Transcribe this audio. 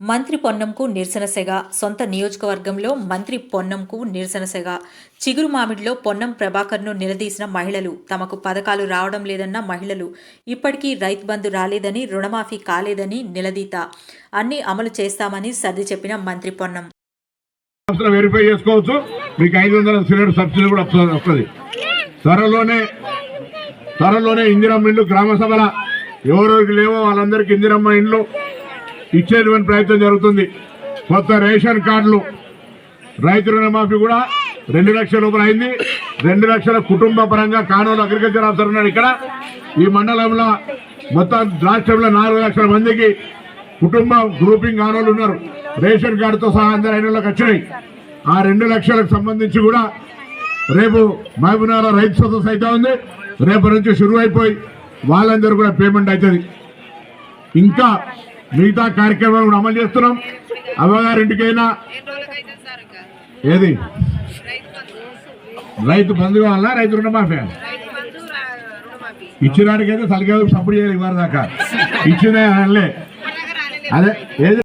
మంత్రి పొన్నంకు నిరసన సెగ. సొంత నియోజకవర్గంలో మంత్రి పొన్నంకు నిరసనసెగ చిగురు మామిడిలో పొన్నం ప్రభాకర్ను నిలదీసిన మహిళలు. తమకు పథకాలు రావడం లేదన్న మహిళలు. ఇప్పటికీ రైతు బంధు రాలేదని రుణమాఫీ కాలేదని నిలదీత. అన్ని అమలు చేస్తామని సర్ది చెప్పిన మంత్రి పొన్నం. వెరిఫై చేసుకోవచ్చు. మీకు ఐదు వందల సిలిండర్ సబ్సిడీ కూడా వస్తుంది. త్వరలోనే త్వరలోనే ఇందిరమ్మ ఇండ్లు గ్రామ సభల ఎవరికి లేవో వాళ్ళందరికీ ఇందిరమ్మ ఇండ్లు ఇచ్చేటువంటి ప్రయత్నం జరుగుతుంది. కొత్త రేషన్ కార్డులు. రైతు రుణమాఫీ కూడా రెండు లక్షల రూపాయలు అయింది. రెండు లక్షల కుటుంబ పరంగా కానూలు అగ్రికల్చర్ ఆఫీసర్ ఉన్నాడు ఇక్కడ. ఈ మండలంలో మొత్తం రాష్ట్రంలో నాలుగు లక్షల మందికి కుటుంబ గ్రూపింగ్ కానోళ్ళు ఉన్నారు. రేషన్ కార్డుతో సహా అందరు ఐదులోకి వచ్చినాయి. ఆ రెండు లక్షలకు సంబంధించి కూడా రేపు మహబూబ్నగర్ రైతు సదస్సు అయితే ఉంది. రేపు నుంచి షురు అయిపోయి వాళ్ళందరూ కూడా పేమెంట్ అవుతుంది. ఇంకా మిగతా కార్యక్రమాలు కూడా అమలు చేస్తున్నాం. అవ్వగారింటికైనా ఏది? రైతు బంధు కావాలా? రైతు రుణమాఫీ ఇచ్చినాడికైతే తలకాయ సపోర్ట్ చేయాలి ఇవ్వరు దాకా. ఇచ్చిన అదే ఏది?